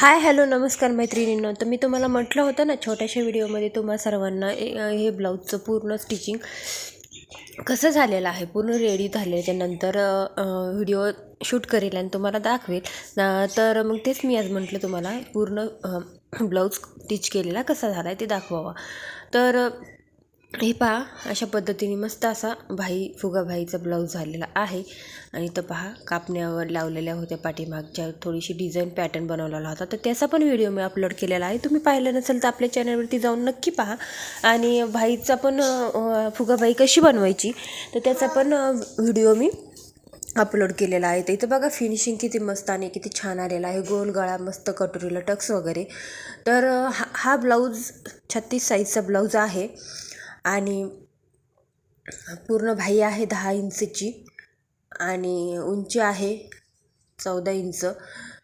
Hi hello नमस्कार मैत्रिणींनो. तर मी तुम्हाला म्हटलं होतं ना छोट्याशा व्हिडिओमध्ये तुम्हा सर्वांना हे हे ब्लाऊजचं पूर्ण स्टिचिंग कसं झालेलं आहे पूर्ण रेडी झाल्याच्यानंतर व्हिडिओ शूट करेल आणि तुम्हाला दाखवेल. तर मग तेच मी आज म्हटलं तुम्हाला पूर्ण ब्लाऊज स्टिच केलेला कसा झाला आहे ते दाखवावा. तर हे पहा अशा पद्धतीने मस्त असा भाई फुगा भाईचा ब्लाऊज झालेला आहे. आणि इथं पहा कापण्यावर लावलेल्या होत्या पाठीमागच्या थोडीशी डिझाईन पॅटर्न बनवलेला होता. तर त्याचा पण व्हिडिओ मी अपलोड केलेला आहे. तुम्ही पाहिलं नसेल तर आपल्या चॅनलवरती जाऊन नक्की पहा. आणि भाईचा पण फुगाभाई कशी बनवायची तर त्याचा पण व्हिडिओ मी अपलोड केलेला आहे. तर इथं बघा फिनिशिंग किती मस्त आणि किती छान आलेलं आहे. गोल गळा मस्त कटोरीला टक्स वगैरे. तर हा हा ब्लाऊज छत्तीस साईजचा ब्लाऊज आहे. आणि पूर्ण भाई आहे दहा इंचची आणि उंची आहे चौदा इंच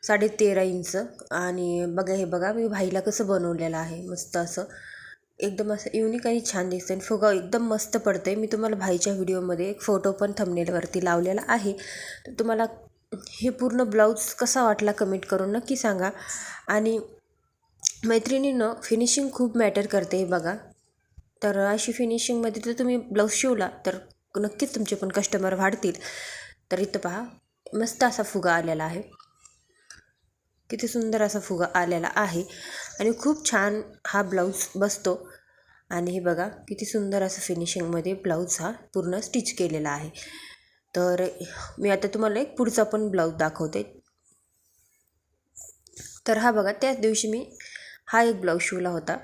साडे तेरा इंच. आणि बघा हे बघा मी भाईला कसं बनवलेलं आहे मस्त असं. एकदम असं युनिक आणि छान दिसतं आणि फुगा एकदम मस्त पडतं आहे मी तुम्हाला भाईच्या व्हिडिओमध्ये एक फोटो पण थंबनेलवरती लावलेला आहे. तर तुम्हाला हे पूर्ण ब्लाऊज कसा वाटला कमेंट करून नक्की सांगा. आणि मैत्रिणीनं फिनिशिंग खूप मॅटर करते हे बघा. तर अशी फिनिशिंगमध्ये जर तुम्ही ब्लाऊज शिवला तर नक्कीच तुमचे पण कस्टमर वाढतील. तर इथं पहा मस्त असा फुगा आलेला आहे. किती सुंदर असा फुगा आलेला आहे. आणि खूप छान हा ब्लाऊज बसतो. आणि हे बघा किती सुंदर असं फिनिशिंगमध्ये ब्लाऊज हा पूर्ण स्टिच केलेला आहे. तर मी आता तुम्हाला एक पुढचा पण ब्लाऊज दाखवते. तर हा बघा त्याच दिवशी मी हा एक ब्लाऊज शिवला होता.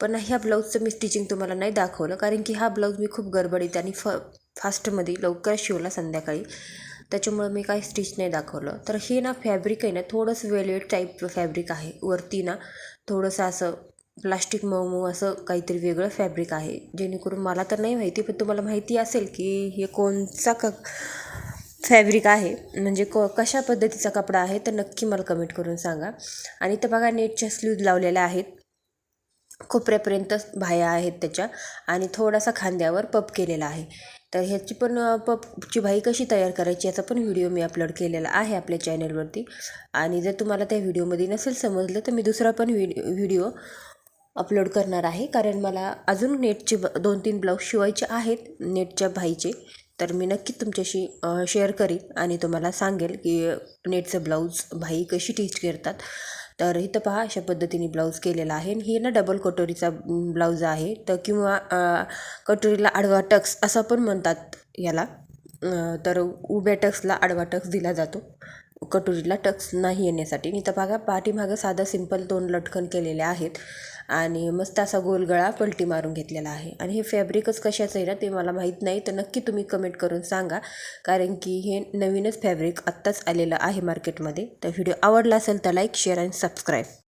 पण ह्या ब्लाऊजचं मी स्टिचिंग तुम्हाला नाही दाखवलं कारण की हा ब्लाऊज मी खूप गडबडीत आणि फ फास्टमध्ये लवकर शिवला संध्याकाळी. त्याच्यामुळं मी काही स्टिच नाही दाखवलं. तर हे ना फॅब्रिक आहे ना थोडंसं वेलवेट टाईप फॅब्रिक आहे. वरती ना थोडंसं असं प्लास्टिक मऊ मऊ असं काहीतरी वेगळं फॅब्रिक आहे. जेणेकरून मला तर नाही माहिती पण तुम्हाला माहिती असेल की हे कोणचा क फॅब्रिक आहे. म्हणजे क कशा पद्धतीचा कपडा आहे तर नक्की मला कमेंट करून सांगा. आणि तर बघा नेटच्या स्लीव्ज लावलेल्या आहेत. कोपऱ्यापर्यंत भाया आहेत त्याच्या आणि थोडासा खांद्यावर पप केलेला आहे. तर ह्याची पण पपची भाई कशी तयार करायची याचा पण व्हिडिओ मी अपलोड केलेला आहे आपल्या चॅनलवरती. आणि जर तुम्हाला त्या व्हिडिओमध्ये नसेल समजलं तर मी दुसरा पण व्हिडिओ व्हिडिओ अपलोड करणार आहे. कारण मला अजून नेटचे ब दोन तीन ब्लाऊज शिवायचे आहेत नेटच्या भाईचे. तर मी नक्की तुमच्याशी शेअर करीन आणि तुम्हाला सांगेल की नेटचं ब्लाऊज भाई कशी टीच करतात. तर इथं पहा अशा पद्धतीने ब्लाऊज केलेला आहे. आणि ही ना डबल कटोरीचा ब्लाऊज आहे. तर किंवा कटोरीला आडवा टक्स असं पण म्हणतात याला. तर उभ्या टक्सला आडवा टक्स दिला जातो. कटोरीला टक्स नाही येण्यासाठी. इथं बघा पाठीमागं साधा सिंपल दोन लटकन केलेले आहेत. आणि मस्त असा गोलगळा पलटी मारून घेतलेला आहे. आणि हे फॅब्रिकच कशाचं आहे ना ते मला माहीत नाही तर नक्की तुम्ही कमेंट करून सांगा. कारण की हे नवीनच फॅब्रिक आत्ताच आलेलं आहे मार्केटमध्ये तर व्हिडिओ आवडला असेल तर लाईक शेअर आणि सबस्क्राईब